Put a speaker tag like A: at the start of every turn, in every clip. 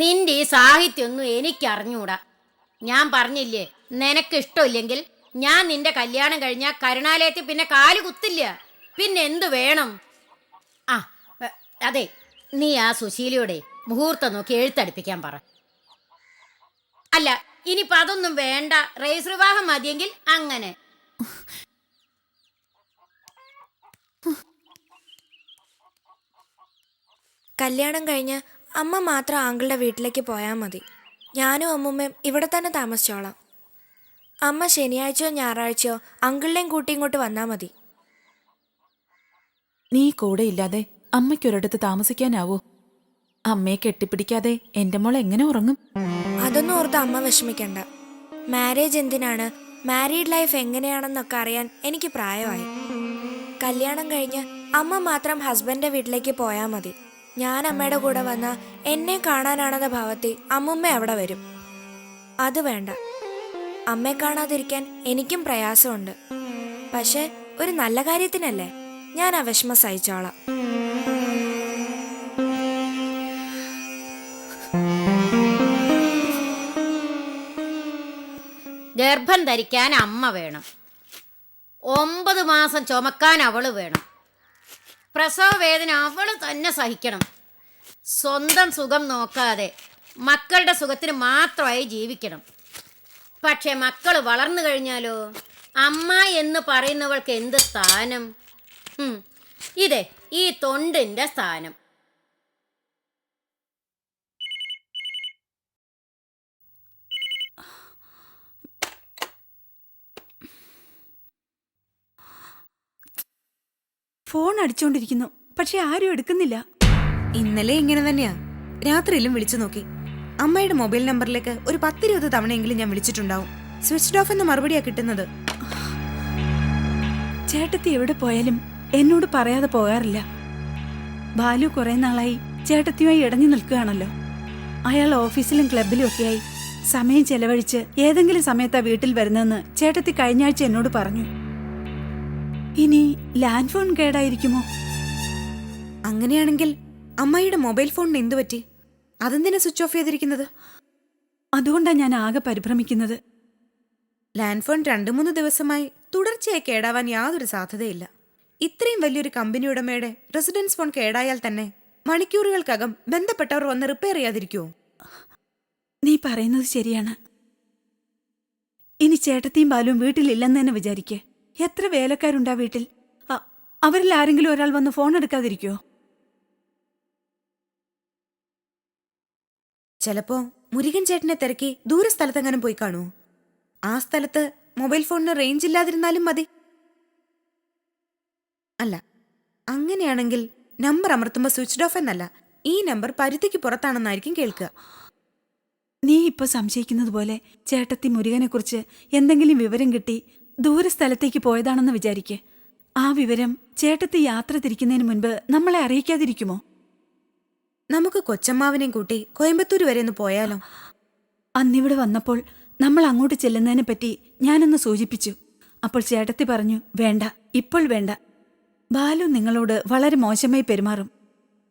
A: നിന്റെ ഈ സാഹിത്യമൊന്നും എനിക്കറിഞ്ഞൂടാ. ഞാൻ പറഞ്ഞില്ലേ നിനക്ക് ഇഷ്ടമില്ലെങ്കിൽ ഞാൻ നിന്റെ കല്യാണം കഴിഞ്ഞാൽ കരുണാലയത്തിൽ പിന്നെ കാൽ കുത്തില്ല. പിന്നെ എന്ത് വേണം? ആ അതെ നീ ആ സുശീലയോടെ മുഹൂർത്തം നോക്കി എഴുത്തടിപ്പിക്കാൻ പറ. അല്ല ഇനിയിപ്പോ അതൊന്നും വേണ്ട. റേസ് വിവാഹം മതിയെങ്കിൽ അങ്ങനെ.
B: കല്യാണം കഴിഞ്ഞ് അമ്മ മാത്രം ആങ്കിളുടെ വീട്ടിലേക്ക് പോയാൽ മതി. ഞാനും അമ്മുമ്മയും ഇവിടെ തന്നെ താമസിച്ചോളാം. അമ്മ ശനിയാഴ്ചയോ ഞായറാഴ്ചയോ അങ്കിളിനെയും കൂട്ടി ഇങ്ങോട്ട് വന്നാൽ മതി.
C: നീ കൂടെ ഇല്ലാതെ അമ്മയ്ക്കൊരിടത്ത് താമസിക്കാനാവോ? അമ്മയെ കെട്ടിപ്പിടിക്കാതെ എന്റെ മോൾ എങ്ങനെ ഉറങ്ങും?
B: അതൊന്നും ഓർത്ത് അമ്മ വിഷമിക്കണ്ട. മാരേജ് എന്തിനാണ്? മാരീഡ് ലൈഫ് എങ്ങനെയാണെന്നൊക്കെ അറിയാൻ എനിക്ക് പ്രായമായി. കല്യാണം കഴിഞ്ഞ് അമ്മ മാത്രം ഹസ്ബൻഡിന്റെ വീട്ടിലേക്ക് പോയാൽ മതി. ഞാൻ അമ്മയുടെ കൂടെ വന്ന എന്നെ കാണാനാണെന്ന ഭാവത്തിൽ അമ്മുമ്മ അവിടെ വരും. അത് വേണ്ട. അമ്മയെ കാണാതിരിക്കാൻ എനിക്കും പ്രയാസമുണ്ട്. പക്ഷെ ഒരു നല്ല കാര്യത്തിനല്ലേ? ഞാൻ ആ വിഷമം സഹിച്ചോളാം
A: ഗർഭം ധരിക്കാൻ അമ്മ വേണം. ഒമ്പത് മാസം ചുമക്കാൻ അവൾ വേണം. പ്രസവ വേദന അവൾ തന്നെ സഹിക്കണം. സ്വന്തം സുഖം നോക്കാതെ മക്കളുടെ സുഖത്തിന് മാത്രമായി ജീവിക്കണം. പക്ഷെ മക്കൾ വളർന്നു കഴിഞ്ഞാലോ? അമ്മ എന്ന് പറയുന്നവൾക്ക് എന്ത് സ്ഥാനം? ഇതെ ഈ തൊണ്ടിന്റെ സ്ഥാനം.
D: ഫോൺ അടിച്ചോണ്ടിരിക്കുന്നു. പക്ഷെ ആരും എടുക്കുന്നില്ല.
E: ഇന്നലെ ഇങ്ങനെ തന്നെയാ. രാത്രിയിലും വിളിച്ചു നോക്കി. അമ്മയുടെ മൊബൈൽ നമ്പറിലേക്ക് ഒരു പത്തിരുപത് തവണയെങ്കിലും ഞാൻ വിളിച്ചിട്ടുണ്ടാവും. സ്വിച്ച്ഡ് ഓഫ് എന്ന് മറുപടിയാ കിട്ടുന്നത്.
D: ചേട്ടത്തി എവിടെ പോയാലും എന്നോട് പറയാതെ പോകാറില്ല. ബാലു കുറെ നാളായി ചേട്ടത്തിയുമായി ഇടഞ്ഞു നിൽക്കുകയാണല്ലോ. അയാൾ ഓഫീസിലും ക്ലബിലും ഒക്കെയായി സമയം ചെലവഴിച്ച് ഏതെങ്കിലും സമയത്താ വീട്ടിൽ വരുന്നതെന്ന് ചേട്ടത്തി കഴിഞ്ഞ ആഴ്ച എന്നോട് പറഞ്ഞു. ഇനി ലാൻഡ് ഫോൺ കേടായിരിക്കുമോ?
E: അങ്ങനെയാണെങ്കിൽ അമ്മയുടെ മൊബൈൽ ഫോണിന് എന്തു പറ്റി? അതെന്തിനാ സ്വിച്ച് ഓഫ് ചെയ്തിരിക്കുന്നത്?
D: അതുകൊണ്ടാണ് ഞാൻ ആകെ പരിഭ്രമിക്കുന്നത്.
E: ലാൻഡ് ഫോൺ രണ്ടു മൂന്ന് ദിവസമായി തുടർച്ചയായി കേടാവാൻ യാതൊരു സാധ്യതയില്ല. ഇത്രയും വലിയൊരു കമ്പനി ഉടമയുടെ റെസിഡൻസ് ഫോൺ കേടായാൽ തന്നെ മണിക്കൂറുകൾക്കകം ബന്ധപ്പെട്ടവർ വന്ന് റിപ്പയർ ചെയ്യാതിരിക്കുമോ
D: നീ പറയുന്നത് ശരിയാണ്. ഇനി ചേട്ടത്തിയും ബാലുവും വീട്ടിലില്ലെന്ന് തന്നെ വിചാരിക്കേ. എത്ര വേലക്കാരുണ്ടാ വീട്ടിൽ? അവരിൽ ആരെങ്കിലും ഒരാൾ വന്ന് ഫോൺ എടുക്കാതിരിക്കോ?
E: ചിലപ്പോ മുരുകൻ ചേട്ടനെ തിരക്കി ദൂരസ്ഥലത്തെങ്ങാനും പോയി കാണൂ. ആ സ്ഥലത്ത് മൊബൈൽ ഫോണിന് റേഞ്ച് ഇല്ലാതിരുന്നാലും മതി. അല്ല അങ്ങനെയാണെങ്കിൽ നമ്പർ അമർത്തുമ്പോൾ സ്വിച്ച്ഡ് ഓഫ് എന്നല്ല ഈ നമ്പർ പരിധിക്ക് പുറത്താണെന്നായിരിക്കും കേൾക്കുക.
D: നീ ഇപ്പൊ സംശയിക്കുന്നത് പോലെ ചേട്ടത്തി മുരുകനെക്കുറിച്ച് എന്തെങ്കിലും വിവരം കിട്ടി ദൂരസ്ഥലത്തേക്ക് പോയതാണെന്ന് വിചാരിക്കേ. ആ വിവരം ചേട്ടത്തി യാത്ര തിരിക്കുന്നതിന് മുൻപ് നമ്മളെ അറിയിക്കാതിരിക്കുമോ?
E: നമുക്ക് കൊച്ചമ്മാവിനെയും കൂട്ടി കോയമ്പത്തൂർ വരെ ഒന്ന് പോയാലോ?
D: അന്നിവിടെ വന്നപ്പോൾ നമ്മൾ അങ്ങോട്ട് ചെല്ലുന്നതിനെ പറ്റി ഞാനൊന്ന് സൂചിപ്പിച്ചു. അപ്പോൾ ചേട്ടത്തി പറഞ്ഞു വേണ്ട ഇപ്പോൾ വേണ്ട. ബാലു നിങ്ങളോട് വളരെ മോശമായി പെരുമാറും.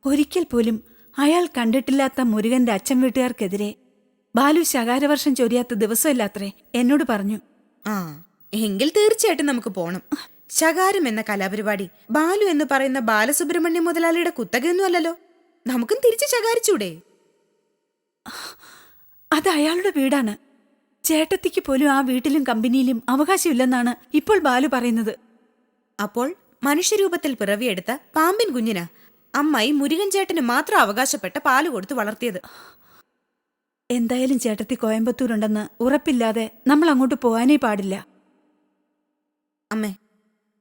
D: ഒരിക്കൽ പോലും അയാൾ കണ്ടിട്ടില്ലാത്ത മുരുകന്റെ അച്ഛൻ വീട്ടുകാർക്കെതിരെ ബാലു ശകാരവർഷം ചൊരിയാത്ത ദിവസമില്ലാത്രേ എന്നോട് പറഞ്ഞു.
E: ആ. എങ്കിൽ തീർച്ചയായിട്ടും നമുക്ക് പോണം. ശകാരം എന്ന കലാപരിപാടി ബാലു എന്ന് പറയുന്ന ബാലസുബ്രഹ്മണ്യ മുതലാളിയുടെ കുത്തകയൊന്നും അല്ലല്ലോ. നമുക്കും തിരിച്ചു ശകാരിച്ചൂടെ?
D: അത് അയാളുടെ വീടാണ്. ചേട്ടത്തിക്ക് പോലും ആ വീട്ടിലും കമ്പനിയിലും അവകാശമില്ലെന്നാണ് ഇപ്പോൾ ബാലു പറയുന്നത്.
E: അപ്പോൾ മനുഷ്യരൂപത്തിൽ പിറവിയെടുത്ത പാമ്പിൻ കുഞ്ഞിന് അമ്മായി മുരുകൻ ചേട്ടന് മാത്രം അവകാശപ്പെട്ട പാൽ കൊടുത്ത് വളർത്തിയത്.
D: എന്തായാലും ചേട്ടത്തി കോയമ്പത്തൂരുണ്ടെന്ന് ഉറപ്പില്ലാതെ നമ്മൾ അങ്ങോട്ട് പോകാനേ പാടില്ല.
E: അമ്മേ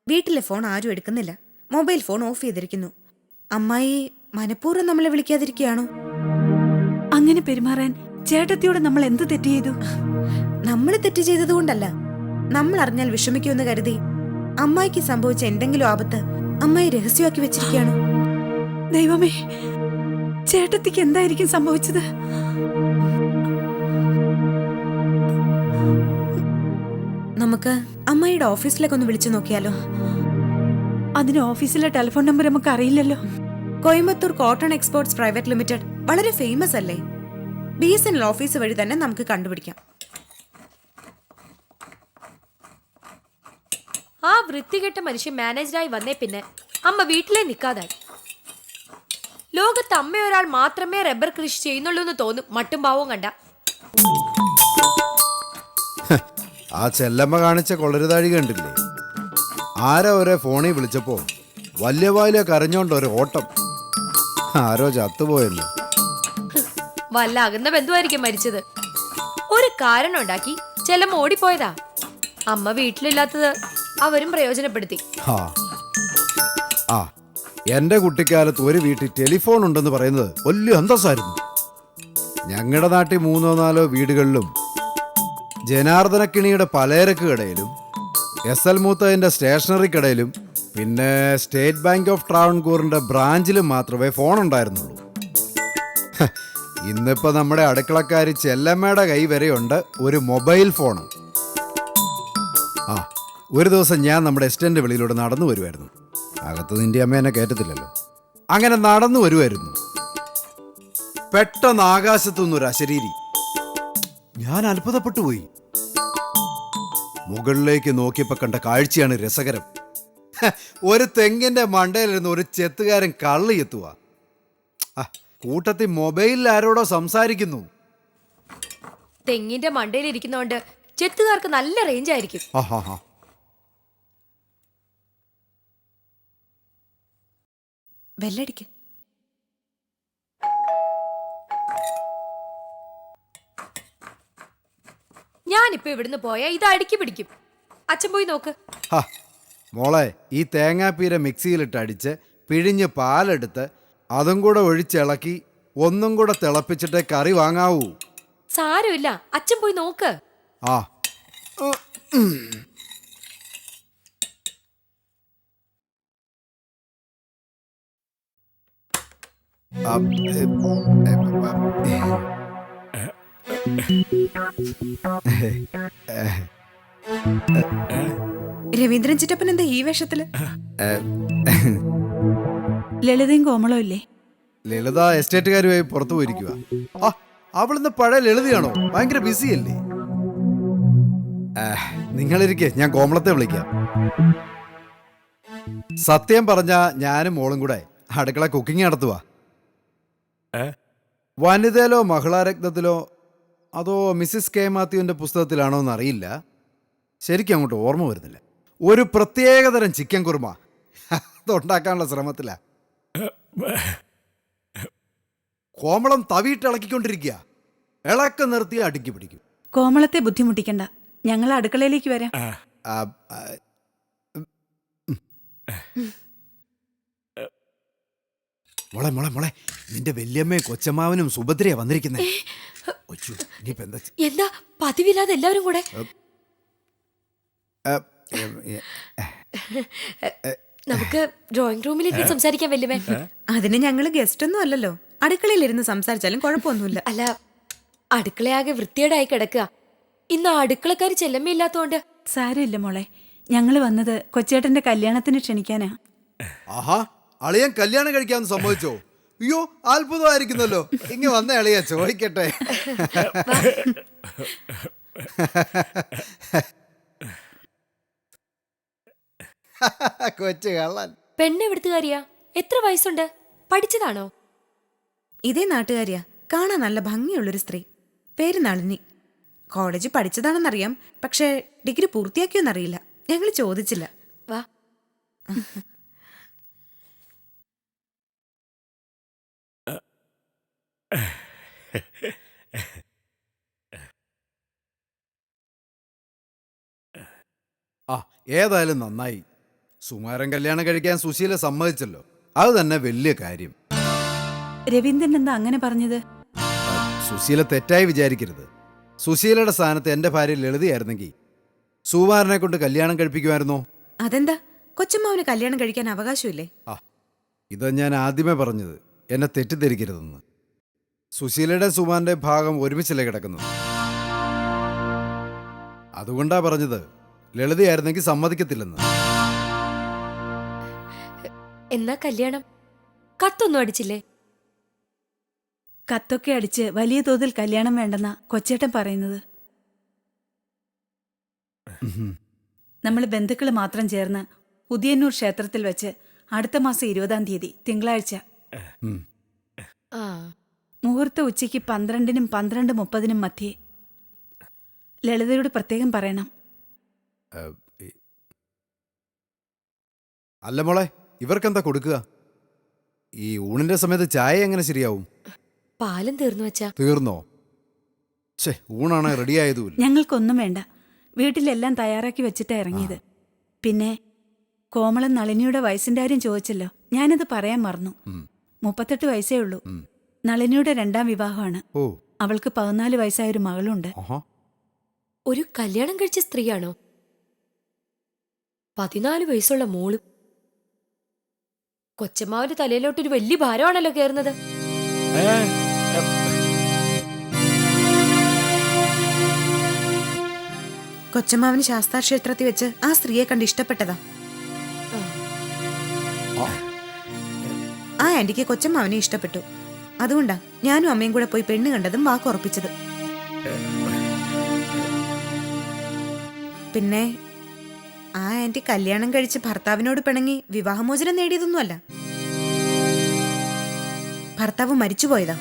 E: വീട്ടിലെ ഫോൺ ആരും എടുക്കുന്നില്ല. മൊബൈൽ ഫോൺ ഓഫ് ചെയ്തിരിക്കുന്നു. അമ്മായി മനഃപൂർവം നമ്മളെ വിളിക്കാതിരിക്കുകയാണോ?
D: അങ്ങനെ പെരുമാറാൻ ചേട്ടത്തിയോട് നമ്മൾ എന്ത് തെറ്റ് ചെയ്തു?
E: നമ്മൾ തെറ്റ് ചെയ്തതുകൊണ്ടല്ല. നമ്മൾ അറിഞ്ഞാൽ വിഷമിക്കുമെന്ന് കരുതി അമ്മായിക്ക് സംഭവിച്ച എന്തെങ്കിലും ആപത്ത് അമ്മായി രഹസ്യമാക്കി വെച്ചിരിക്കുകയാണ്?
D: ദൈവമേ ചേട്ടത്തിക്ക് എന്തായിരിക്കും സംഭവിച്ചത്?
E: നമുക്ക് അമ്മയുടെ ഓഫീസിലേക്ക് ഒന്ന് വിളിച്ചു നോക്കിയാലോ?
D: അതിന് ഓഫീസിലെ ടെലിഫോൺ നമ്പർ നമുക്ക് അറിയില്ലല്ലോ.
E: Coimbatore cotton exports private limited വളരെ ഫേമസ് അല്ലേ? B S N L office വഴി തന്നെ നമുക്ക് കണ്ടുപിടിക്കാം.
F: ആ വൃത്തികെട്ട മനുഷ്യൻ മാനേജറായി വന്നേ പിന്നെ അമ്മ വീട്ടിലേ നിൽക്കാതായി. ലോകത്ത് അമ്മയൊരാൾ മാത്രമേ റബ്ബർ കൃഷി ചെയ്യുന്നുള്ളൂ എന്ന് തോന്നും മട്ടും ഭാവവും കണ്ട.
G: ആ ചെല്ലമ്മ കാണിച്ച കൊളരുതാഴി കണ്ടില്ലേ? ആരോ ഒരേ ഫോണിൽ വിളിച്ചപ്പോ? വലിയ വായിലെ കരഞ്ഞോണ്ട് ഒരു ഓട്ടം. ആരോ ചത്തുപോയെന്ന്.
F: വല്ല അകന്ന ബന്ധുവായിരിക്കും മരിച്ചത്. ഒരു കാരണം ഉണ്ടാക്കി ചെല്ലമ്മ ഓടിപ്പോയതാ. അമ്മ വീട്ടിലില്ലാത്തത് അവരും പ്രയോജനപ്പെടുത്തി.
G: ആ ആ എന്റെ കുട്ടിക്കാലത്ത് ഒരു വീട്ടിൽ ടെലിഫോൺ ഉണ്ടെന്ന് പറയുന്നത് വലിയ അന്തസ്സായിരുന്നു. ഞങ്ങളുടെ നാട്ടിൽ മൂന്നോ നാലോ വീടുകളിലും ജനാർദ്ദനക്കിണിയുടെ പലചരക്ക് കടയിലും എസ് എൽ മൂത്തതിന്റെ സ്റ്റേഷനറി കടയിലും പിന്നെ സ്റ്റേറ്റ് ബാങ്ക് ഓഫ് ട്രാവൺകൂറിന്റെ ബ്രാഞ്ചിലും മാത്രമേ ഫോൺ ഉണ്ടായിരുന്നുള്ളൂ. ഇന്നിപ്പോൾ ഇന്നിപ്പോ നമ്മുടെ അടുക്കളക്കാരി ചെല്ലമ്മയുടെ കൈ വരെയുണ്ട് ഒരു മൊബൈൽ ഫോൺ ആ ഒരു ദിവസം ഞാൻ നമ്മുടെ എസ്റ്റന്റെ വെളിയിലൂടെ നടന്നു വരുമായിരുന്നു അകത്ത് നിന്റെ അമ്മ എന്നെ കയറ്റത്തില്ലല്ലോ അങ്ങനെ നടന്നു വരുമായിരുന്നു പെട്ടെന്ന് ആകാശത്തു നിന്നൊരു അശരീരി. ഞാൻ അത്ഭുതപ്പെട്ടു പോയി. മുകളിലേക്ക് നോക്കിയപ്പോ കണ്ട കാഴ്ചയാണ് രസകരം. ഒരു തെങ്ങിന്റെ മണ്ടയിലിരുന്ന് ഒരു ചെത്തുകാരൻ കള്ളി എത്തുക കൂട്ടത്തിൽ മൊബൈലിൽ ആരോടോ സംസാരിക്കുന്നു.
F: തെങ്ങിന്റെ മണ്ടയിൽ ഇരിക്കുന്നോണ്ട് ചെത്തുകാർക്ക് നല്ല റേഞ്ച് ആയിരിക്കും.
G: ആഹാ
E: ബെല്ലടിക്ക്.
F: ഞാനിപ്പോ ഇവിടുന്ന് പോയാ ഇത് അടുക്കി പിടിക്കും. അച്ഛൻ പോയി നോക്ക്.
G: ഹാ, മോളെ ഈ തേങ്ങാപ്പീര മിക്സിയിലിട്ട് അടിച്ച് പിഴിഞ്ഞ് പാലെടുത്ത് അതും കൂടെ ഒഴിച്ചിളക്കി ഒന്നും കൂടെ തിളപ്പിച്ചിട്ടേ കറി വാങ്ങാവൂ.
F: സാരമില്ല അച്ഛൻ പോയി നോക്ക്.
G: ആ. ആ, എ, എ,
E: രവീന്ദ്രൻ ചിറ്റപ്പൻ എന്താ ഈ വേഷത്തിൽ?
D: ലളിതയും കോമളോ ഇല്ലേ?
G: ലളിത എസ്റ്റേറ്റുകാരുമായി പുറത്തു പോയിരിക്കുക ആ അവളിന്ന് പഴയ ലളിതയാണോ? ഭയങ്കര ബിസി അല്ലേ നിങ്ങളിരിക്കെ ഞാൻ കോമളത്തെ വിളിക്കാം. സത്യം പറഞ്ഞ ഞാനും മോളും കൂടെ അടുക്കള കുക്കിംഗ് നടത്തുക വനിതയിലോ മഹിളാരത്നത്തിലോ അതോ മിസ്സിസ് കെ. മാത്യുവിന്റെ പുസ്തകത്തിലാണോ എന്ന് അറിയില്ല ശരിക്കും അങ്ങോട്ട് ഓർമ്മ വരുന്നില്ല. ഒരു പ്രത്യേകതരം ചിക്കൻ കുറുമ. അതുണ്ടാക്കാനുള്ള ശ്രമത്തിലാ. കോമളം തവിയിട്ട് ഇളക്കിക്കൊണ്ടിരിക്കുക ഇളക്കം നിർത്തി അടുക്കി പിടിക്കും.
D: കോമളത്തെ ബുദ്ധിമുട്ടിക്കണ്ട. ഞങ്ങൾ അടുക്കളയിലേക്ക് വരാം.
G: ആ, ആ, മോളെ മോളെ മോളെ. നിന്റെ വല്യമ്മയും കൊച്ചമ്മാവനും സുഭദ്രയാ വന്നിരിക്കുന്നേ. എന്താ
F: പതിവില്ലാതെ എല്ലാവരും കൂടെ? നമുക്ക് ഡ്രോയിങ് റൂമിലിരുന്ന് സംസാരിക്കാൻ വല്യമേ
E: അതിന് ഞങ്ങൾ ഗസ്റ്റ് ഒന്നും അല്ലല്ലോ. അടുക്കളയിലിരുന്ന് സംസാരിച്ചാലും കുഴപ്പമൊന്നുമില്ല.
F: അല്ല അടുക്കളയാകെ വൃത്തിയേടായി കിടക്കുക. ഇന്ന് അടുക്കളക്കാരി ചെല്ലമ്മയില്ലാത്തോണ്ട്
D: സാരമില്ല മോളെ. ഞങ്ങൾ വന്നത് കൊച്ചേട്ടന്റെ കല്യാണത്തിന് ക്ഷണിക്കാനാ.
G: ആഹാ അളിയൻ കല്യാണം കഴിക്കാമെന്ന് സമ്മതിച്ചോ? അയ്യോ അത്ഭുതമായിരിക്കുന്നല്ലോ. ഇങ്ങ് വന്ന ഇളയ ചോദിക്കട്ടെ. കൊച്ചു കള്ളൻ.
F: പെണ്ണ് എവിടുത്തുകാരിയാ എത്ര വയസ്സുണ്ട്? പഠിച്ചതാണോ?
E: ഇതേ നാട്ടുകാരിയാ. കാണാൻ നല്ല ഭംഗിയുള്ളൊരു സ്ത്രീ. പേര് നളിനി കോളേജ് പഠിച്ചതാണെന്നറിയാം. പക്ഷേ ഡിഗ്രി പൂർത്തിയാക്കിയോന്നറിയില്ല. ഞങ്ങൾ ചോദിച്ചില്ല.
F: വാ
G: ആ ഏതായാലും നന്നായി. സുമാരൻ കല്യാണം കഴിക്കാൻ സുശീല സമ്മതിച്ചല്ലോ. അത് തന്നെ വലിയ കാര്യം.
D: രവീന്ദ്രൻ എന്താ അങ്ങനെ പറഞ്ഞത്?
G: സുശീല തെറ്റായി വിചാരിക്കരുത്. സുശീലയുടെ സ്ഥാനത്ത് എന്റെ ഭാര്യ ലളിതയായിരുന്നെങ്കിൽ സുമാരനെ കൊണ്ട് കല്യാണം കഴിപ്പിക്കുമായിരുന്നോ?
E: അതെന്താ? കൊച്ചമ്മാവന് കല്യാണം കഴിക്കാൻ അവകാശമില്ലേ?
G: ആ ഇത് ഞാൻ ആദ്യമേ പറഞ്ഞത്. എന്നെ തെറ്റിദ്ധരിക്കരുതെന്ന്. സുശീലയുടെ സുമാന്റെ ഭാഗം ഒരുമിച്ചല്ലേ കിടക്കുന്നത്? അതുകൊണ്ടാ പറഞ്ഞത്. ലളിതയായിരുന്നെങ്കിൽ സമ്മതിക്കത്തില്ലെന്ന്.
F: എന്നാ കല്യാണം? കത്തൊന്നും അടിച്ചില്ലേ?
D: കത്തൊക്കെ അടിച്ച് വലിയ തോതിൽ കല്യാണം വേണ്ടെന്ന കൊച്ചേട്ടൻ പറയുന്നത്. നമ്മൾ ബന്ധുക്കൾ മാത്രം ചേർന്ന് ഉദയന്നൂർ ക്ഷേത്രത്തിൽ വെച്ച് അടുത്ത മാസം ഇരുപതാം തീയതി തിങ്കളാഴ്ച.
A: ആ.
D: മുഹൂർത്ത ഉച്ചയ്ക്ക് പന്ത്രണ്ടിനും പന്ത്രണ്ട് മുപ്പതിനും മധ്യേ. ലളിതയോട് പ്രത്യേകം പറയണം.
G: അല്ല മോളെ ഇവർക്കെന്താ കൊടുക്കുക? ഈ ഊണിന്റെ സമയത്ത് ചായ എങ്ങനെ ശരിയാവും?
F: പാലും തീർന്നു വെച്ചാ
G: തീർന്നോ? ഛേ ഊണാണ് റെഡി ആയതുമില്ല.
D: ഞങ്ങൾക്കൊന്നും വേണ്ട. വീട്ടിലെല്ലാം തയ്യാറാക്കി വെച്ചിട്ടാ ഇറങ്ങിയത്. പിന്നെ കോമളൻ നളിനിയുടെ വയസ്സിന്റെ കാര്യം ചോദിച്ചല്ലോ. ഞാനത് പറയാൻ മറന്നു. മുപ്പത്തെട്ട് വയസ്സേ ഉള്ളൂ. നളിനിയുടെ രണ്ടാം വിവാഹമാണ്.
G: ഓ.
D: അവൾക്ക് പതിനാല് വയസ്സായ ഒരു മകളുണ്ട്.
F: ഒരു കല്യാണം കഴിച്ച സ്ത്രീയാണോ? പതിനാല് വയസ്സുള്ള മോൾ. കൊച്ചമ്മാവിന്റെ തലയിലോട്ടൊരു വലിയ ഭാരമാണല്ലോ കേറുന്നത്.
E: കൊച്ചമ്മാവന് ശാസ്താക്ഷേത്രത്തിൽ വെച്ച് ആ സ്ത്രീയെ കണ്ട് ഇഷ്ടപ്പെട്ടതാ. ആ ആന്റിക്ക് കൊച്ചമ്മാവനെ ഇഷ്ടപ്പെട്ടു. അതുകൊണ്ടാ ഞാനും അമ്മയും കൂടെ പോയി പെണ്ണ് കണ്ടതും വാക്കുറപ്പിച്ചത് പിന്നെ ആന്റി കല്യാണം കഴിച്ച് ഭർത്താവിനോട് പിണങ്ങി വിവാഹമോചനം നേടിയതൊന്നുമല്ല. ഭർത്താവ് മരിച്ചുപോയതാ.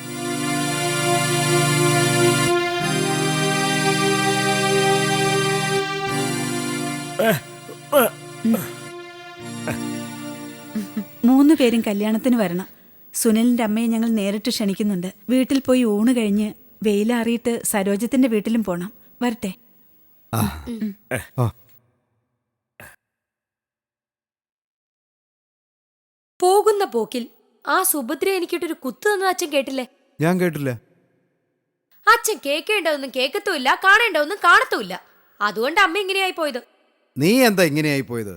D: മൂന്ന് പേരും കല്യാണത്തിന് വരണം. സുനിലിന്റെ അമ്മയെ ഞങ്ങൾ നേരിട്ട് ക്ഷണിക്കുന്നുണ്ട്. വീട്ടിൽ പോയി ഊണ് കഴിഞ്ഞ് വെയിലാറിയിട്ട് സരോജത്തിന്റെ വീട്ടിലും പോണം. വരട്ടെ
G: ആ ആ
F: പോകുന്ന പോക്കിൽ ആ സുഭദ്ര എനിക്കിട്ടൊരു കുത്തു തന്ന അച്ഛൻ കേട്ടില്ലേ?
G: ഞാൻ കേട്ടില്ല.
F: അച്ഛൻ കേൾക്കേണ്ടതൊന്നും കേൾക്കത്തുമില്ല കാണേണ്ടതൊന്നും കാണത്തുമില്ല. അതുകൊണ്ട് അമ്മ ഇങ്ങനെയായി പോയത്
G: നീ എന്താ ഇങ്ങനെയായി പോയത്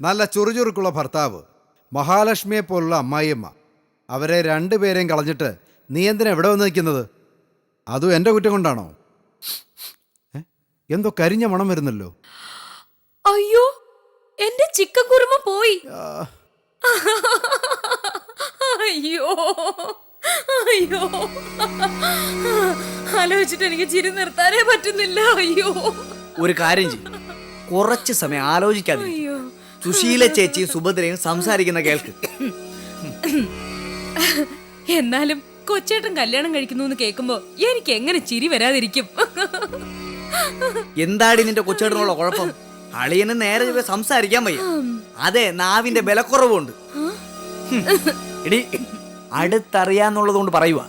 G: നല്ല ചുറുചുറുക്കുള്ള ഭർത്താവ് മഹാലക്ഷ്മിയെ പോലുള്ള അമ്മായിയമ്മ. അവരെ രണ്ടുപേരെയും കളഞ്ഞിട്ട് നീ എന്തിനാ എവിടെ വന്ന് നിൽക്കുന്നത്? അതും എന്റെ കുറ്റം കൊണ്ടാണോ? എന്തോ കരിഞ്ഞ മണം വരുന്നല്ലോ.
F: അയ്യോ എന്റെ ചിക്കൻ കുറുമ പോയി. അയ്യോ അയ്യോ. ആലോചിച്ചിട്ട് എനിക്ക് ചിരി നിർത്താനേ പറ്റുന്നില്ല അയ്യോ.
H: ഒരു കാര്യം ചെയ്യും. കുറച്ച് സമയം ആലോചിക്കാതെ സുശീല ചേച്ചിയും സുഭദ്രയും സംസാരിക്കുന്ന കേൾക്ക്.
I: എന്നാലും കൊച്ചേട്ടൻ കല്യാണം കഴിക്കുന്നു എന്ന് കേൾക്കുമ്പോ എനിക്ക് എങ്ങനെ ചിരി വരാതിരിക്കും?
H: എന്താടി നിന്റെ കൊച്ചേട്ടനുള്ള കുഴപ്പം? അളിയന് നേരെ സംസാരിക്കാൻ വയ്യ. അതെ നാവിന്റെ ബലക്കുറവുണ്ട്. ഇടി എടി അടുത്തറിയാന്നുള്ളത് കൊണ്ട് പറയുക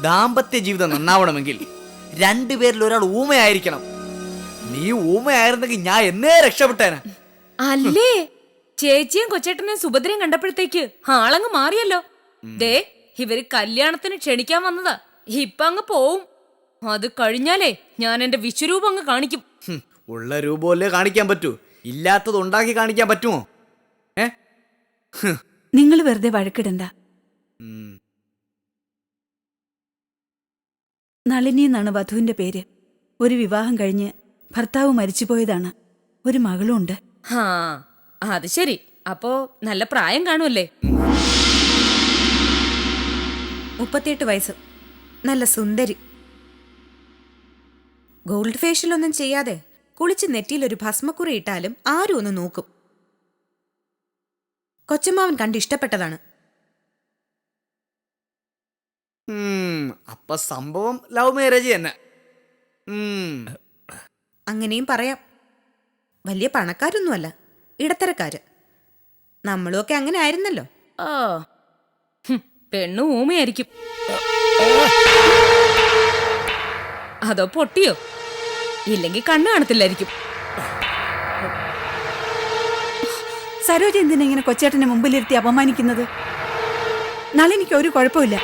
H: ദാമ്പത്യ ജീവിതം നന്നാവണമെങ്കിൽ രണ്ടുപേരിൽ ഒരാൾ ഊമയായിരിക്കണം. നീ ഊമയായിരുന്നെങ്കിൽ ഞാൻ എന്നേ രക്ഷപ്പെട്ടേനെ.
I: അല്ലേ? ചേച്ചിയും കൊച്ചേട്ടനും സുഭദ്രയും കണ്ടപ്പോഴത്തേക്ക് ആളങ്ങ് മാറിയല്ലോ. ദേ ഇവർ കല്യാണത്തിന് ക്ഷണിക്കാൻ വന്നതാ. ഇപ്പൊ അങ്ങ് പോവും. അത് കഴിഞ്ഞാലേ ഞാൻ എന്റെ വിശ്വരൂപം അങ്ങ് കാണിക്കും.
H: ഉള്ള രൂപമല്ലേ കാണിക്കാൻ പറ്റൂ? ഇല്ലാത്തത് ഉണ്ടാക്കി കാണിക്കാൻ പറ്റുമോ? ഏ?
D: നിങ്ങൾ വെറുതെ വഴക്കിടണ്ട. നളിനി എന്നാണ് വധുവിന്റെ പേര്. ഒരു വിവാഹം കഴിഞ്ഞ് ഭർത്താവ് മരിച്ചുപോയതാണ്. ഒരു മകളുണ്ട്.
I: ഹാ അത് ശരി. അപ്പോ നല്ല പ്രായം കാണുമല്ലേ
E: മുപ്പത്തിയെട്ട് വയസ്സ്. നല്ല സുന്ദരി. ഗോൾഡ് ഫേഷ്യൽ ഒന്നും ചെയ്യാതെ കുളിച്ച് നെറ്റിയിലൊരു ഭസ്മക്കുറി ഇട്ടാലും ആരും ഒന്ന് നോക്കും. കൊച്ചമ്മാവൻ കണ്ട് ഇഷ്ടപ്പെട്ടതാണ്.
H: അപ്പൊ സംഭവം ലവ് മാരേജ് തന്നെ.
E: അങ്ങനെയും പറയാം. വലിയ പണക്കാരൊന്നുമല്ല ഇടത്തരക്കാര്. നമ്മളും ഒക്കെ അങ്ങനെ ആയിരുന്നല്ലോ.
I: ഓ പെണ്ണു ഊമയായിരിക്കും. അതോ പൊട്ടിയോ? ഇല്ലെങ്കിൽ കണ്ണു കാണത്തില്ലായിരിക്കും.
D: സരോജ എന്തിനാ ഇങ്ങനെ കൊച്ചേട്ടനെ മുമ്പിലിരുത്തി അപമാനിക്കുന്നത്? നളിനിക്ക് ഒരു കുഴപ്പമില്ല.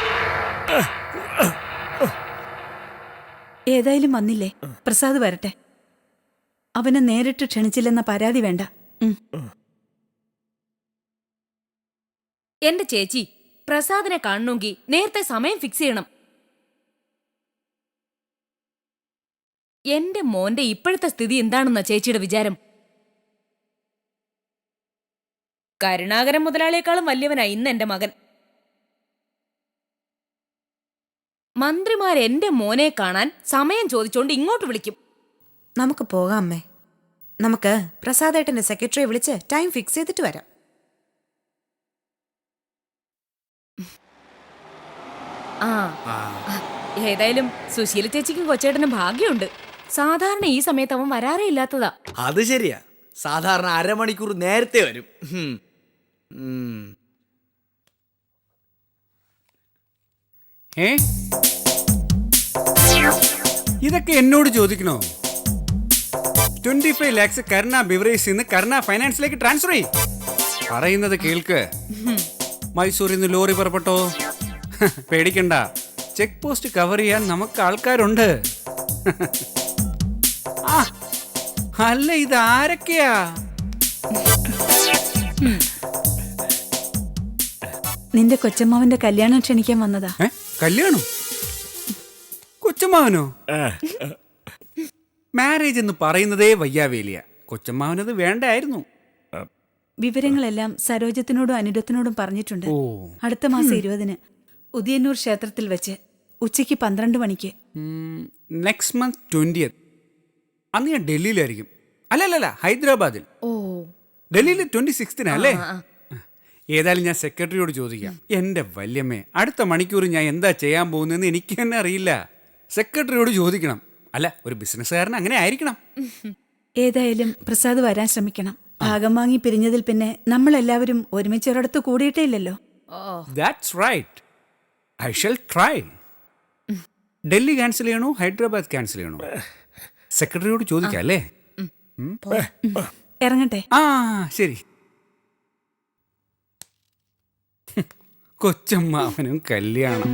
D: ഏതായാലും വന്നില്ലേ? പ്രസാദ് വരട്ടെ. അവനെ നേരിട്ട് ക്ഷണിച്ചില്ലെന്ന പരാതി വേണ്ട.
I: എന്റെ ചേച്ചി പ്രസാദിനെ കാണണമെങ്കിൽ നേരത്തെ സമയം ഫിക്സ് ചെയ്യണം. എന്റെ മോന്റെ ഇപ്പോഴത്തെ സ്ഥിതി എന്താണെന്നാ ചേച്ചിയുടെ വിചാരം? കരുണാകരൻ മുതലാളിയെക്കാളും വലിയവനാ ഇന്ന് എന്റെ മകൻ. മന്ത്രിമാർ എന്റെ മോനെ കാണാൻ സമയം ചോദിച്ചോണ്ട് ഇങ്ങോട്ട് വിളിക്കും.
E: നമുക്ക് പോകാം അമ്മേ. നമുക്ക് പ്രസാദേട്ടന്റെ സെക്രട്ടറിയെ വിളിച്ച് ടൈം ഫിക്സ് ചെയ്തിട്ട് വരാം.
I: ആ ഏതായാലും സുശീല ചേച്ചിക്കും കൊച്ചേട്ടനും ഭാഗ്യമുണ്ട്. സാധാരണ ഈ സമയത്ത് അവൻ വരാറേ ഇല്ലാത്തതാ.
H: അത് ശരിയാ. സാധാരണ അരമണിക്കൂർ നേരത്തെ വരും. ഹും. ഉം.
J: ഏ? ഇതൊക്കെ എന്നോട് ചോദിക്കണോ? Twenty five lakhs Karuna beverage നിന്ന് കരുണ ഫൈനാൻസിലേക്ക് ട്രാൻസ്ഫർ ചെയ്യും. പറയുന്നത് കേൾക്ക്. മൈസൂരിൽ നിന്ന് ലോറി പുറപ്പെട്ടോ? പേടിക്കണ്ട. ചെക്ക് പോസ്റ്റ് കവർ ചെയ്യാൻ നമുക്ക് ആൾക്കാരുണ്ട്. അല്ല ഇത് ആരൊക്കെയാ?
D: നിന്റെ കൊച്ചമ്മാവന്റെ കല്യാണം ക്ഷണിക്കാൻ വന്നതാ.
J: ഏ? കല്യാണം? കൊച്ചമ്മാവനോ? മാരേജ് എന്ന് പറയുന്നതേ വയ്യാവേലിയ. കൊച്ചമ്മാവനത് വേണ്ടായിരുന്നു.
D: വിവരങ്ങളെല്ലാം സരോജത്തിനോടും അനിരുദ്ധനോടും പറഞ്ഞിട്ടുണ്ട്.
J: ഓ.
D: അടുത്ത മാസം ഇരുപതിന് ഉദയന്നൂർ ക്ഷേത്രത്തിൽ വെച്ച് ഉച്ചയ്ക്ക് പന്ത്രണ്ട് മണിക്ക്.
J: നെക്സ്റ്റ് മന്ത് ട്വന്റിയത് അന്ന് ഞാൻ ഡൽഹിയിലായിരിക്കും. അല്ല അല്ല അല്ല ഹൈദരാബാദിൽ
I: ഓ
J: ഡൽഹിയിൽ ട്വന്റി സിക്സ്തിനല്ലേ ഏതായാലും ഞാൻ സെക്രട്ടറിയോട് ചോദിക്കാം. എന്റെ വല്യമ്മേ അടുത്ത മണിക്കൂർ ഞാൻ എന്താ ചെയ്യാൻ പോകുന്നതെന്ന് എനിക്ക് തന്നെ അറിയില്ല. സെക്രട്ടറിയോട് ചോദിക്കണം. അല്ല ഒരു ബിസിനസ്സുകാരൻ അങ്ങനെ ആയിരിക്കണം.
D: ഏതായാലും പ്രസാദ് വരാൻ ശ്രമിക്കണം. ഭാഗം വാങ്ങി പിരിഞ്ഞതിൽ പിന്നെ നമ്മൾ എല്ലാവരും ഒരുമിച്ച് ഒരിടത്ത് കൂടിയിട്ടേ ഇല്ലല്ലോ.
J: That's right I shall try Delhi cancel ചെയ്യണോ ഹൈദരാബാദ് ക്യാൻസൽ ചെയ്യണോ? സെക്രട്ടറിയോട് ചോദിക്കാം അല്ലേ?
D: ഇറങ്ങട്ടെ.
J: ആ ശരി. കൊച്ചമ്മാവനും കല്യാണം.